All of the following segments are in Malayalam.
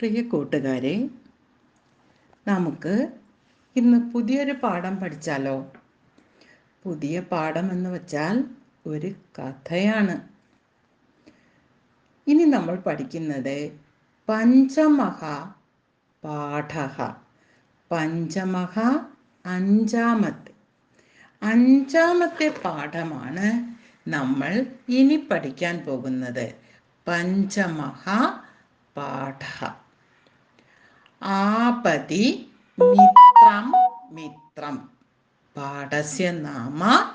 പ്രിയ കൂട്ടുകാരെ നമുക്ക് ഇന്ന് പുതിയൊരു പാഠം പഠിച്ചാലോ? പുതിയ പാഠം എന്ന് വച്ചാൽ ഒരു കഥയാണ്. ഇനി നമ്മൾ പഠിക്കുന്നത് പഞ്ചമഹ പാഠ പഞ്ചമഹ അഞ്ചാമത്തെ. അഞ്ചാമത്തെ പാഠമാണ് നമ്മൾ ഇനി പഠിക്കാൻ പോകുന്നത്. പഞ്ചമഹ പാഠ ആപതി മിത്രം. മിത്രം പാഠസ്യ നാമ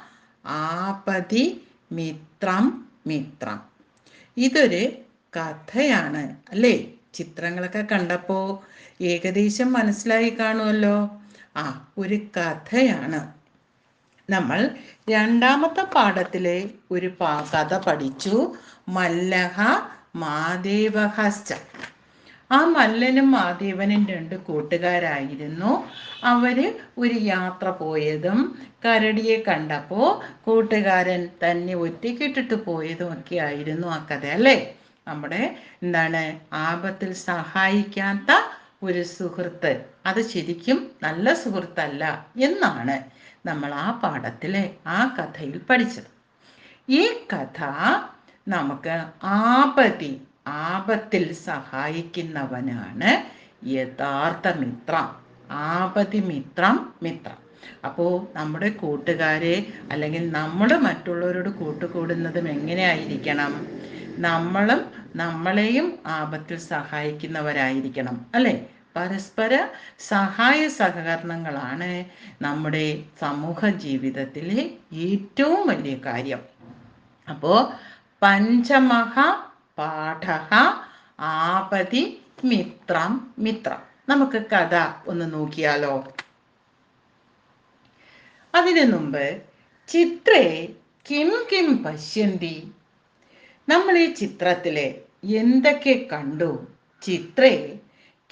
ആപതി മിത്രം. മിത്രം ഇതൊരു കഥയാണ് അല്ലേ? ചിത്രങ്ങളൊക്കെ കണ്ടപ്പോൾ ഏകദേശം മനസ്സിലായി കാണുമല്ലോ ആ ഒരു കഥയാണ്. നമ്മൾ രണ്ടാമത്തെ പാഠത്തിലെ ഒരു കഥ പഠിച്ചു. മല്ലഹ മാദേവഹശ്ച ആ മല്ലനും മാധേവനും രണ്ട് കൂട്ടുകാരായിരുന്നു. അവർ ഒരു യാത്ര പോയതും കരടിയെ കണ്ടപ്പോ കൂട്ടുകാരൻ തന്നെ ഒറ്റക്കിട്ടിട്ട് പോയതും ഒക്കെ ആയിരുന്നു ആ കഥ അല്ലേ? നമ്മുടെ എന്താണ് ആപത്തിൽ സഹായിക്കാത്ത ഒരു സുഹൃത്ത്. അത് ശരിക്കും നല്ല സുഹൃത്തല്ല എന്നാണ് നമ്മൾ ആ പാഠത്തിലെ ആ കഥയിൽ പഠിച്ചത്. ഈ കഥ നമുക്ക് ആപതി ആപത്തിൽ സഹായിക്കുന്നവനാണ് യഥാർത്ഥ മിത്രം. ആപതി മിത്രം മിത്രം. അപ്പോൾ നമ്മുടെ കൂട്ടുകാരെ അല്ലെങ്കിൽ നമ്മൾ മറ്റുള്ളവരോട് കൂട്ടുകൂടുന്നതും എങ്ങനെയായിരിക്കണം? നമ്മളും നമ്മളെയും ആപത്തിൽ സഹായിക്കുന്നവരായിരിക്കണം അല്ലേ? പരസ്പര സഹായ സഹകരണങ്ങളാണ് നമ്മുടെ സമൂഹ ജീവിതത്തിലെ ഏറ്റവും വലിയ കാര്യം. അപ്പോ പഞ്ചമഹ പാഠ ആപതി മിത്രം മിത്രം. നമുക്ക് കഥ ഒന്ന് നോക്കിയാലോ? അതിനു മുമ്പ് ചിത്രേ കിം കിം പശ്യന്തി? നമ്മൾ ഈ ചിത്രത്തിലെ എന്തൊക്കെ കണ്ടു? ചിത്രേ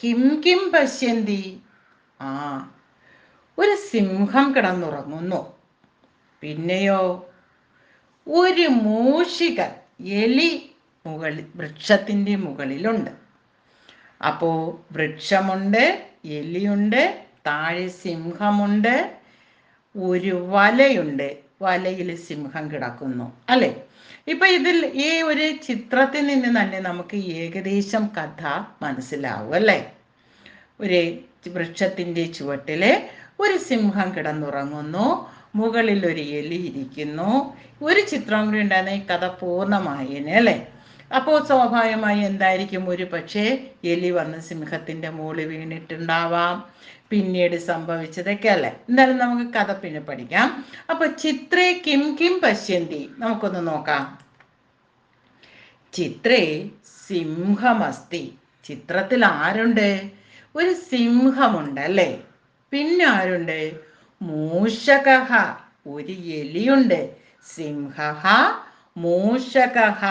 കിം കിം പശ്യന്തി? ആ ഒരു സിംഹം കിടന്നുറങ്ങുന്നു. പിന്നെയോ ഒരു മൂഷികൻ എലി മുകളിൽ വൃക്ഷത്തിന്റെ മുകളിലുണ്ട്. അപ്പോ വൃക്ഷമുണ്ട് എലിയുണ്ട് താഴെ സിംഹമുണ്ട് ഒരു വലയുണ്ട്. വലയിൽ സിംഹം കിടക്കുന്നു അല്ലെ? ഇപ്പൊ ഇതിൽ ഈ ഒരു ചിത്രത്തിൽ നിന്ന് തന്നെ നമുക്ക് ഏകദേശം കഥ മനസ്സിലാവും അല്ലേ? ഒരു വൃക്ഷത്തിന്റെ ചുവട്ടിൽ ഒരു സിംഹം കിടന്നുറങ്ങുന്നു മുകളിൽ ഒരു എലി ഇരിക്കുന്നു. ഒരു ചിത്രം കൂടി ഉണ്ടായിരുന്ന കഥ പൂർണമായേനെ അല്ലേ? അപ്പോൾ സ്വാഭാവികമായി എന്തായിരിക്കും? ഒരു പക്ഷേ എലി വന്ന് സിംഹത്തിന്റെ മുകളിൽ വീണിട്ടുണ്ടാവാം. പിന്നീട് സംഭവിച്ചതൊക്കെ അല്ലേ? എന്തായാലും നമുക്ക് കഥ പിന്നെ പഠിക്കാം. അപ്പൊ ചിത്രേ കിം കിം പശ്യന്തി? നമുക്കൊന്ന് നോക്കാം. ചിത്രേ സിംഹമസ്തി. ചിത്രത്തിൽ ആരുണ്ട്? ഒരു സിംഹമുണ്ട് അല്ലേ പിന്നെ ആരുണ്ട്? മൂഷകഹ. ഒരു എലിയുണ്ട്. സിംഹ മൂഷകഹ.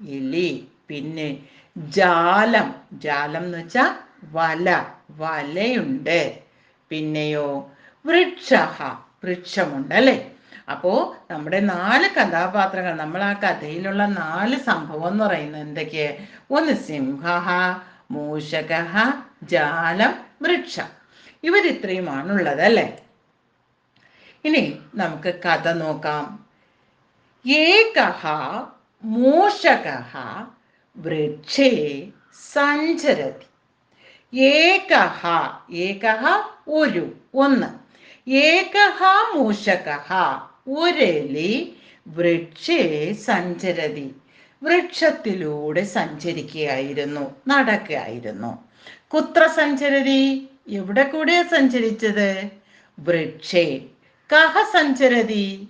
എലി പിന്നെ ജാലം. ജാലം എന്ന് വെച്ചാൽ വല. വലയുണ്ട്. പിന്നെയോ വൃക്ഷഹ. വൃക്ഷമുണ്ട് അല്ലേ? അപ്പോ നമ്മുടെ നാല് കഥാപാത്രങ്ങൾ നമ്മൾ ആ കഥയിലുള്ള നാല് സംഭവം എന്ന് പറയുന്നത് എന്തൊക്കെ? ഒന്ന് സിംഹ മൂഷക ജാലം വൃക്ഷ. ഇവരിത്രയുമാണുള്ളത് അല്ലേ? ഇനി നമുക്ക് കഥ നോക്കാം. ഏകഹ മൂഷകഹ വൃക്ഷേ സഞ്ചരതി. ഏകഹ ഏകഹ ഒരു ഒന്ന്. ഏകഹ മൂഷകഹ ഉരലി വൃക്ഷേ സഞ്ചരതി. വൃക്ഷത്തിലൂടെ സഞ്ചരിക്കുകയായിരുന്നു നടക്കുകയായിരുന്നു. കുത്ര സഞ്ചരതി? എവിടെ കൂടെ സഞ്ചരിച്ചത്? വൃക്ഷേ കഹ സഞ്ചരതി?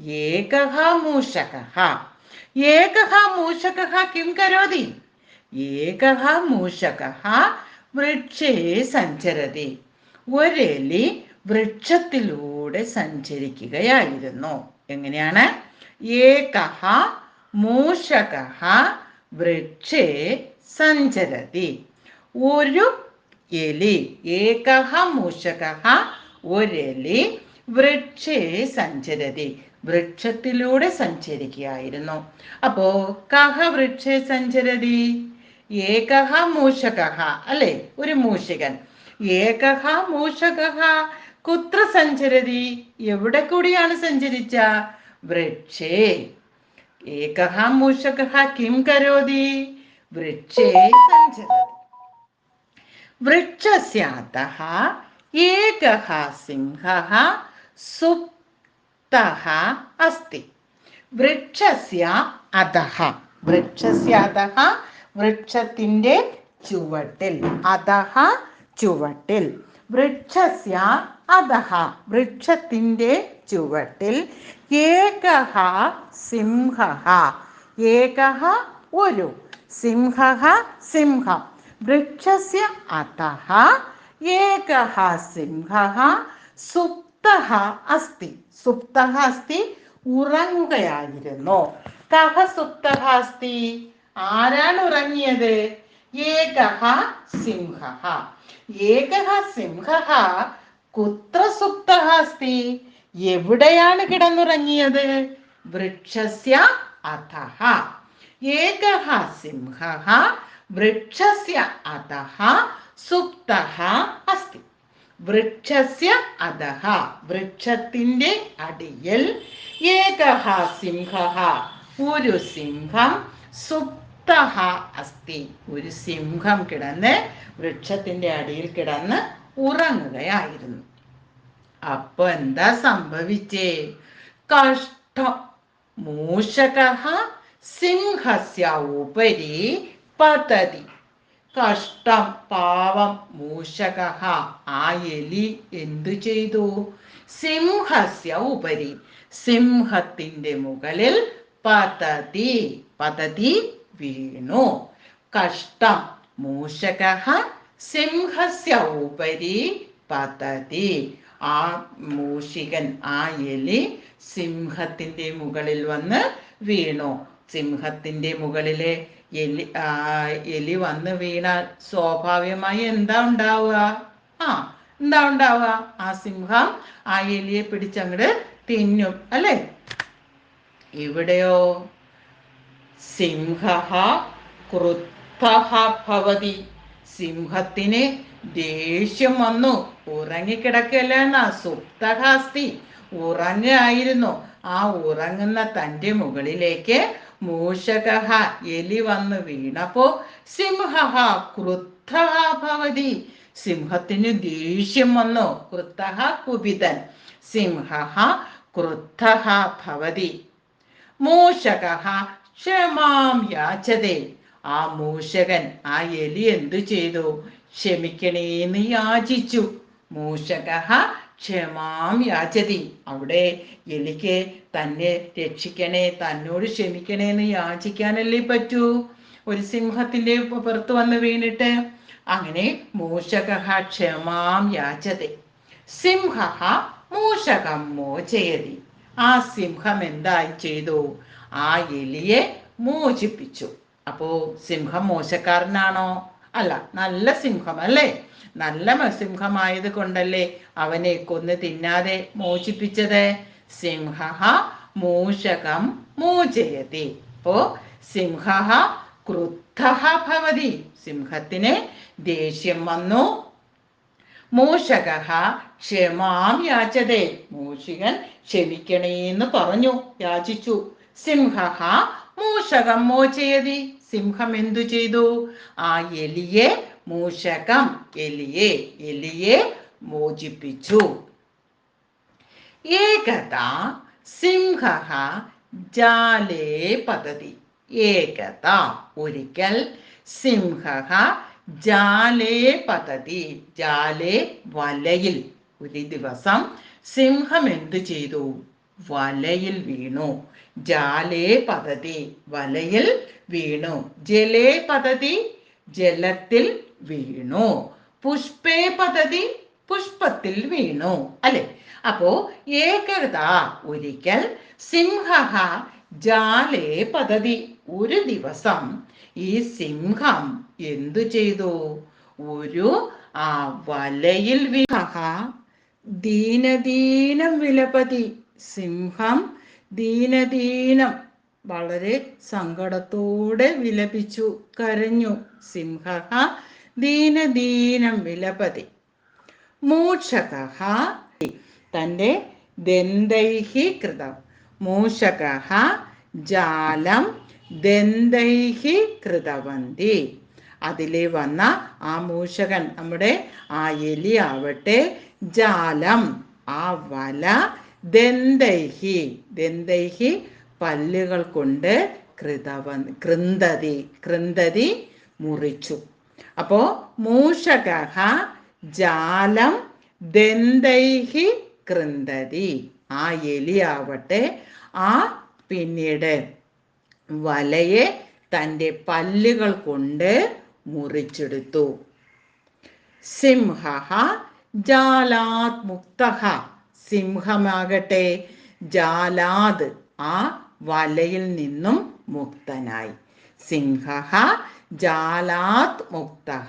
ഏകഹ മൂഷകഹ ഏകഹ മൂഷകഹ കിം കരോതി? ഏകഹ മൂഷകഹ വൃക്ഷേ സഞ്ചരതി. ഒരെലി വൃക്ഷത്തിലൂടെ സഞ്ചരിക്കുകയായിരുന്നു. എങ്ങനെയാണ്? ഏകഹ മൂഷകഹ വൃക്ഷേ സഞ്ചരതി. ഒരു എലി ഏകഹ മൂഷകഹ ഒരെലി വൃക്ഷേ സഞ്ചരതി. വൃക്ഷത്തിലൂടെ സഞ്ചരിക്കുകയായിരുന്നു. അപ്പോ കഹ വൃക്ഷേ സഞ്ചരതി. ഏകഹ മൂഷകഹ അല്ലെ? ഒരു മൂഷികൻ. ഏകഹ മൂഷകഹ കുത്ര സഞ്ചരതി. എവിടെ കൂടിയാണ് സഞ്ചരിച്ച? വൃക്ഷേ. ഏകഹ മൂഷകഹ കിം കരോതി? വൃക്ഷേ സഞ്ചരതി. വൃക്ഷസ്യാതഹ ഏകഹ സിംഹ സിംഹः സുപ്തः अस्ति വൃക്ഷസ്യ അധഃ വൃക്ഷസ്യ അധഃ വൃക്ഷത്തിന്റെ ചുവട്ടിൽ അധഃ ചുവട്ടിൽ വൃക്ഷസ്യ അധഃ വൃക്ഷത്തിന്റെ ചുവട്ടിൽ ഏകഃ സിംഹഃ ഏകഃ ഒരു സിംഹഃ സിംഹം വൃക്ഷസ്യ അധഃ ഏകഃ സിംഹഃ സുപ്തഃ അസ്തി. സുപ്തഹ അസ്തി ഉറങ്ങുകയായിരുന്നു. കഹ സുപ്തഹ അസ്തി. ആരാണ് ഉറങ്ങിയത്? ഏകഹ സിംഹ ഏകഹ സിംഹ കുത്ര സുപ്തഹ അസ്തി. എവിടെയാണ് കിടന്നുറങ്ങിയത്? വൃക്ഷസ്യ അധഹ. ഏകഹ സിംഹ വൃക്ഷസ്യ അധഹ സുപ്തഹ അസ്തി. വൃക്ഷസ്യ അധഹ വൃക്ഷത്തിന്റെ അടിയിൽ ഏകഹ സിംഹ ഒരു സിംഹം സുപ്തഹ അസ്തി ഒരു സിംഹം കിടന്ന് വൃക്ഷത്തിന്റെ അടിയിൽ കിടന്ന് ഉറങ്ങുകയായിരുന്നു. അപ്പൊ എന്താ സംഭവിച്ചേ? കഷ്ടം. മൂഷക സിംഹസ്യ ഉപരി പതതി. കഷ്ടം പാവം മൂഷക ആ എലി എന്തു ചെയ്തു? സിംഹസ്യ ഉപരി. സിംഹത്തിന്റെ മുകളിൽ പതതി പതതി വീണു. കഷ്ടം മൂഷക സിംഹസ്യ ഉപരി പതതി. ആ മൂഷികൻ ആ എലി സിംഹത്തിന്റെ മുകളിൽ വന്ന് വീണു. സിംഹത്തിന്റെ മുകളിലെ എലി ആ എലി വന്ന് വീണാൽ സ്വാഭാവികമായി എന്താ ഉണ്ടാവുക? ആ എന്താ ഉണ്ടാവുക? ആ സിംഹം ആ എലിയെ പിടിച്ചങ്ങട് തിന്നും അല്ലേ? ഇവിടെയോ സിംഹ ഭവതി. സിംഹത്തിന് ദേഷ്യം വന്നു. ഉറങ്ങിക്കിടക്കല്ല എന്നാ? സുപ്തഹാസ്തി ഉറങ്ങായിരുന്നു ആ ഉറങ്ങുന്ന തന്റെ മുകളിലേക്ക് മൂഷക എലി വന്ന് വീണപ്പോ സിംഹ ക്രുദ്ധ ഭവതി. സിംഹത്തിന് ദേഷ്യം വന്നു. ക്രുദ്ധ കുപിതൻ. സിംഹ ക്രുദ്ധ ഭവതി. മൂഷക ക്ഷമാം യാചതേ. ആ മൂഷകൻ ആ എലി എന്തു ചെയ്തു? ക്ഷമിക്കണേന്ന് യാചിച്ചു. മൂഷക ക്ഷമാം യാചതി അവിടെ എലിക്ക് തന്നെ രക്ഷിക്കണേ തന്നോട് ക്ഷമിക്കണേ എന്ന് യാചിക്കാനല്ലേ പറ്റൂ. ഒരു സിംഹത്തിന്റെ പുറത്ത് വന്ന് വീണിട്ട്. അങ്ങനെ മൂഷക ക്ഷമാം യാചതി. സിംഹ മൂഷകം മോചയതി. ആ സിംഹം എന്തായി ചെയ്തു? ആ എലിയെ മോചിപ്പിച്ചു. അപ്പോ സിംഹം മോശക്കാരനാണോ? അല്ല നല്ല സിംഹം അല്ലേ നല്ല സിംഹമായത് കൊണ്ടല്ലേ അവനെ കൊന്നു തിന്നാതെ മോചിപ്പിച്ചത്? സിംഹ മൂഷകം മോചയതി. അപ്പോ സിംഹ ക്രുദ്ധ ഭവതി. സിംഹത്തിന് ദേഷ്യം വന്നു. മൂഷക ക്ഷമാം യാചതേ. മൂഷികൻ ക്ഷമിക്കണേ എന്ന് പറഞ്ഞു യാചിച്ചു. സിംഹ മൂഷകം മോചയതി. സിംഹം എന്തു ചെയ്തു? ആ എലിയെ മൂഷകം എലിയെ എലിയെ മോചിപ്പിച്ചു. ഏകത സിംഹ ജാലേ പതതി. ഏകത ഒരിക്കൽ സിംഹ ജാലേ പതതി. ജാലേ വലയിൽ. ഒരു ദിവസം സിംഹം എന്തു ചെയ്തു? വലയിൽ വീണു. ജാലേ പതതി വലയിൽ വീണു. ജലേ പതതി ജലത്തിൽ വീണു. പുഷ്പേ പതതി പുഷ്പത്തിൽ വീണു. അല്ലെ? അപ്പോ ഏകത ഒരിക്കൽ സിംഹ ജാലേ പതതി ഒരു ദിവസം. ഈ സിംഹം എന്തു ചെയ്തു? ഒരു ആ വലയിൽ വിഹ ദീനദീനം വിലപതി. സിംഹം ദീനദീനം വളരെ സങ്കടത്തോടെ വിലപിച്ചു കരഞ്ഞു. സിംഹ ദീനദീനം വിലപതി. മൂഷക തന്റെ ദന്തൈഹി കൃതം. മൂഷക ജാലം ദന്തൈഹി കൃതവന്തി. അതിലെ വന്ന ആ മൂഷകൻ നമ്മുടെ ആ എലി ആവട്ടെ. ജാലം ആ വല ദന്തൈഹി. ദന്തൈഹി പല്ലുകൾ കൊണ്ട് കൃതവ കൃന്ദതി കൃന്ദതി മുറിച്ചു. അപ്പോ മൂഷക ജാലം ദന്തൈഹി കൃന്തതി ആ എലിയാവട്ടെ ആ പിന്നീട് വലയെ തന്റെ പല്ലുകൾ കൊണ്ട് മുറിച്ചെടുത്തു. സിംഹ ജാലാത് മുക്ത. സിംഹമാകട്ടെ ജാലാത് ആ വലയിൽ നിന്നും മുക്തനായി. സിംഹ ജാലാത് മുക്ത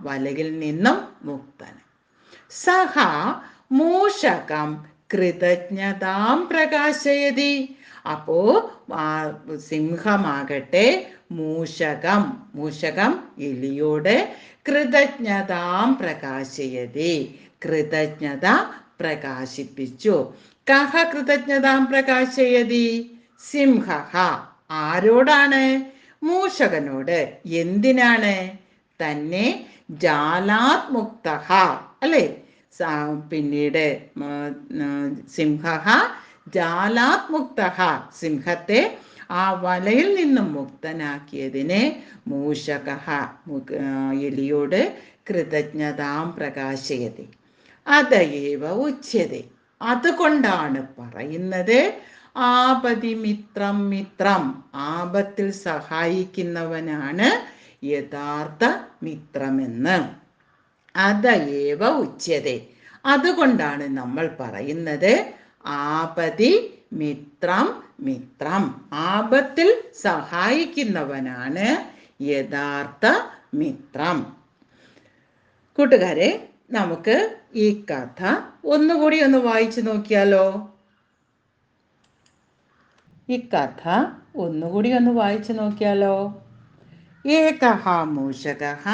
വലയിൽ നിന്നും മുക്തൻ സഹ മൂഷകം കൃതജ്ഞതാം പ്രകാശയതി. അപ്പോ സിംഹമാകട്ടെ മൂഷകം മൂഷകം എലിയോട് കൃതജ്ഞതാം പ്രകാശയതി. കൃതജ്ഞത പ്രകാശിപ്പിച്ചു. കഹ കൃതജ്ഞതാം പ്രകാശയതി? സിംഹ ആരോടാണ്? മൂഷകനോട് എന്തിനാണ്? തന്നെ ജാലാത് അല്ലെ? അല്ലേ പിന്നീട് സിംഹ ജാലാത് മുക്ത സിംഹത്തെ ആ വലയിൽ നിന്നും മുക്തനാക്കിയതിനെ മൂഷക എലിയോട് കൃതജ്ഞതാം പ്രകാശയതി. അതയേവ ഉച്ചതി അതുകൊണ്ടാണ് പറയുന്നത് ആപതി മിത്രം. ആപത്തിൽ സഹായിക്കുന്നവനാണ് യഥാർത്ഥ മിത്രമെന്ന്. അതയേവ ഉച്ചതെ അതുകൊണ്ടാണ് നമ്മൾ പറയുന്നത് ആപതി മിത്രം മിത്രം. ആപത്തിൽ സഹായിക്കുന്നവനാണ് യഥാർത്ഥ മിത്രം. കൂട്ടുകാരെ നമുക്ക് ഈ കഥ ഒന്നുകൂടി ഒന്ന് വായിച്ചു നോക്കിയാലോ? ഈ കഥ ഒന്നുകൂടി ഒന്ന് വായിച്ചു നോക്കിയാലോ? ഏകഹ മൂഷകഹ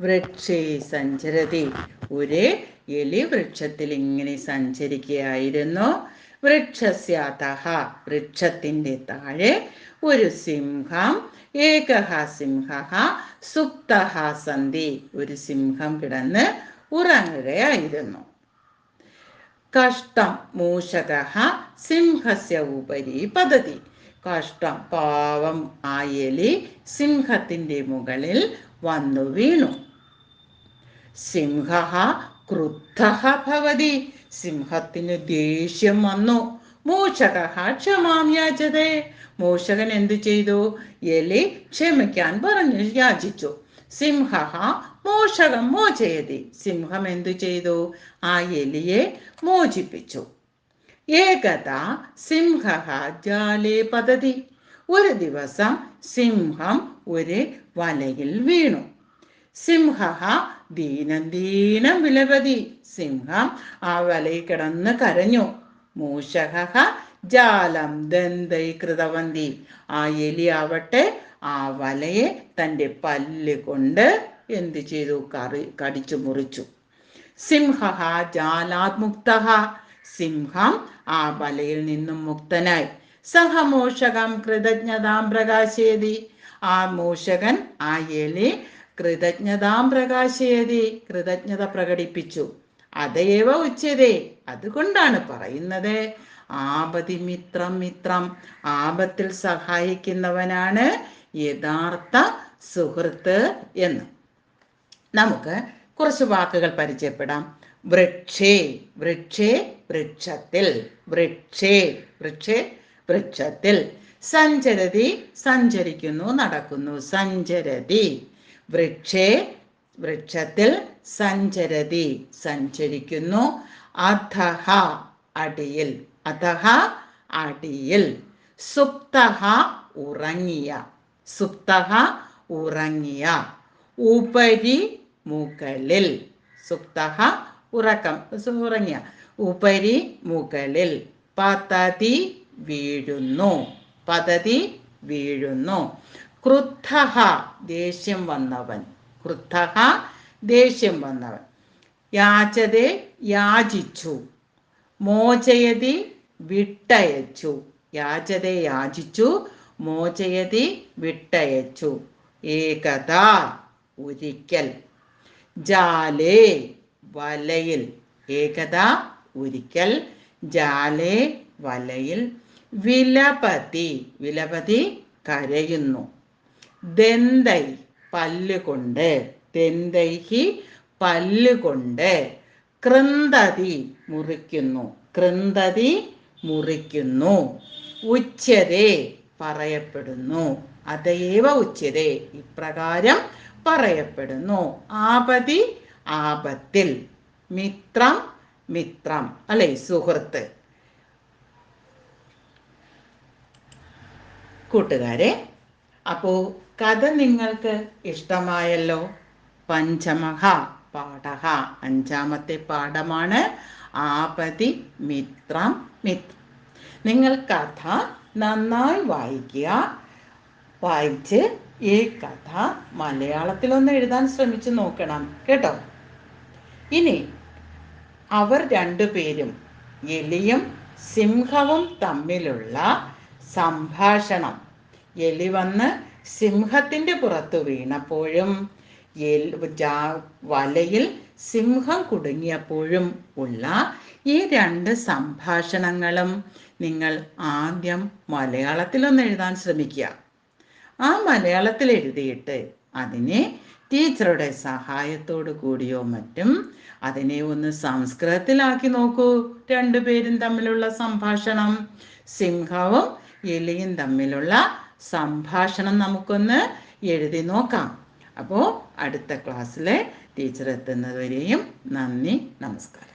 വൃക്ഷേ സഞ്ചരതി. ഒരു എലി വൃക്ഷത്തിൽ ഇങ്ങനെ സഞ്ചരിക്കുകയായിരുന്നു. വൃക്ഷസ്യാതഹ വൃക്ഷത്തിന്റെ താഴെ ഒരു സിംഹം. ഏകഹ സിംഹ സുപ്തഹ സന്ധി. ഒരു സിംഹം കിടന്ന് ഉറങ്ങുകയായിരുന്നു. കഷ്ടം മൂഷക സിംഹസ്യ ഉപരി പദ്ധതി കഷ്ടം പാവം ആ എലി സിംഹത്തിന്റെ മുകളിൽ വന്നു വീണു. സിംഹ ക്രുദ്ധ ഭവതി. സിംഹത്തിന് ദേഷ്യം വന്നു. മൂഷക ക്ഷമാം യാചതേ. മൂഷകൻ എന്തു ചെയ്തു? എലി ക്ഷമിക്കാൻ പറഞ്ഞു യാചിച്ചു. സിംഹ മോഷകം മോചയതി. സിംഹം എന്തു ചെയ്തു? ആ എലിയെ മോചിപ്പിച്ചു. ഏകത സിംഹ ജാലേ പദ്ധതി ഒരു ദിവസം സിംഹം ഒരു വലയിൽ വീണു. സിംഹ ദീനം ദീനം വിലപതി. സിംഹം ആ വലയിൽ കിടന്ന് കരഞ്ഞു. മൂഷക ജാലം ദന്തൈ കൃതവന്തി. ആ എലി ആവട്ടെ ആ വലയെ തന്റെ പല്ല് കൊണ്ട് എന്ത് ചെയ്തു? കറി കടിച്ചു മുറിച്ചു. സിംഹ ജാലാത് മുക്ത സിംഹം ആ വലയിൽ നിന്നും മുക്തനായി. സഹമോഷകം കൃതജ്ഞതാം പ്രകാശേതി. ആ മോഷകൻ ആ എലി കൃതജ്ഞതാം പ്രകാശേതി. കൃതജ്ഞത പ്രകടിപ്പിച്ചു. അതേവ ഉച്ചതേ. അതുകൊണ്ടാണ് പറയുന്നത്. ആപതി മിത്രം മിത്രം. ആപത്തിൽ സഹായിക്കുന്നവനാണ് യഥാർത്ഥ സുഹൃത്ത് എന്ന്. നമുക്ക് കുറച്ച് വാക്കുകൾ പരിചയപ്പെടാം. വൃക്ഷേ വൃക്ഷേ വൃക്ഷത്തിൽ വൃക്ഷേ വൃക്ഷേ വൃക്ഷത്തിൽ. സഞ്ചരതി സഞ്ചരിക്കുന്നു നടക്കുന്നു സഞ്ചരതി. വൃക്ഷേ വൃക്ഷത്തിൽ സഞ്ചരതി സഞ്ചരിക്കുന്നു അധഹ അടിയിൽ. അധഹ അടിയിൽ. സുപ്തഹ ഉറങ്ങിയ. സുപ്തഹ ഉറങ്ങിയ. ഉപരി മുകളിൽ സുപ്തഹ ഉറക്കം. ഉറങ്ങിയ. ഉപരി മുകളിൽ പതതി വീഴുന്നു. പതതി വീഴുന്നു. ക്രുദ്ധഹ ദേഷ്യം വന്നവൻ. ക്രുദ്ധഹ ദേഷ്യം വന്നവൻ. യാചതെ യാചിച്ചു. മോചയതി വിട്ടയച്ചു. യാചതെ യാചിച്ചു. മോചയതി വിട്ടയച്ചു. ഏകത ഒരിക്കൽ. ജാലേ വലയിൽ ഏകത ഒരിക്കൽ ജാലേ വലയിൽ വിലപതി വിലപതി കരയുന്നു. ദന്തൈ പല്ലുകൊണ്ട് ദന്തൈഹി പല്ലുകൊണ്ട് കൃന്തതി മുറിക്കുന്നു കൃന്തതി മുറിക്കുന്നു. ഉച്ചതേ പറയപ്പെടുന്നു. അതേവ ഉച്ചതേ ഇപ്രകാരം പറയപ്പെടുന്നു. ആപതി ആപത്തിൽ. മിത്രം മിത്രം. അല്ലെ സുഹൃത്ത്? കൂട്ടുകാരെ അപ്പോ കഥ നിങ്ങൾക്ക് ഇഷ്ടമായല്ലോ? പഞ്ചമഹ പാഠഹ. അഞ്ചാമത്തെ പാഠമാണ് ആപതി മിത്രം മിത്രം. നിങ്ങൾ കഥ നന്നായി വായിക്കുക. വായിച്ച് ഈ കഥ മലയാളത്തിലൊന്ന് എഴുതാൻ ശ്രമിച്ചു നോക്കണം കേട്ടോ? ഇനി അവർ രണ്ടുപേരും എലിയും സിംഹവും തമ്മിലുള്ള സംഭാഷണം. എലി വന്ന് സിംഹത്തിന്റെ പുറത്തു വീണപ്പോഴും വലയിൽ സിംഹം കുടുങ്ങിയപ്പോഴും ഉള്ള ഈ രണ്ട് സംഭാഷണങ്ങളും നിങ്ങൾ ആദ്യം മലയാളത്തിലൊന്ന് എഴുതാൻ ശ്രമിക്കുക. ആ മലയാളത്തിൽ എഴുതിയിട്ട് അതിനെ ടീച്ചറുടെ സഹായത്തോടു കൂടിയോ മറ്റും അതിനെ ഒന്ന് സംസ്കൃതത്തിലാക്കി നോക്കൂ. രണ്ടുപേരും തമ്മിലുള്ള സംഭാഷണം സിംഹവും എലിയും തമ്മിലുള്ള സംഭാഷണം നമുക്കൊന്ന് എഴുതി നോക്കാം. അപ്പോൾ അടുത്ത ക്ലാസ്സിലെ ടീച്ചർ എത്തുന്നതുവരെയും നന്ദി നമസ്കാരം.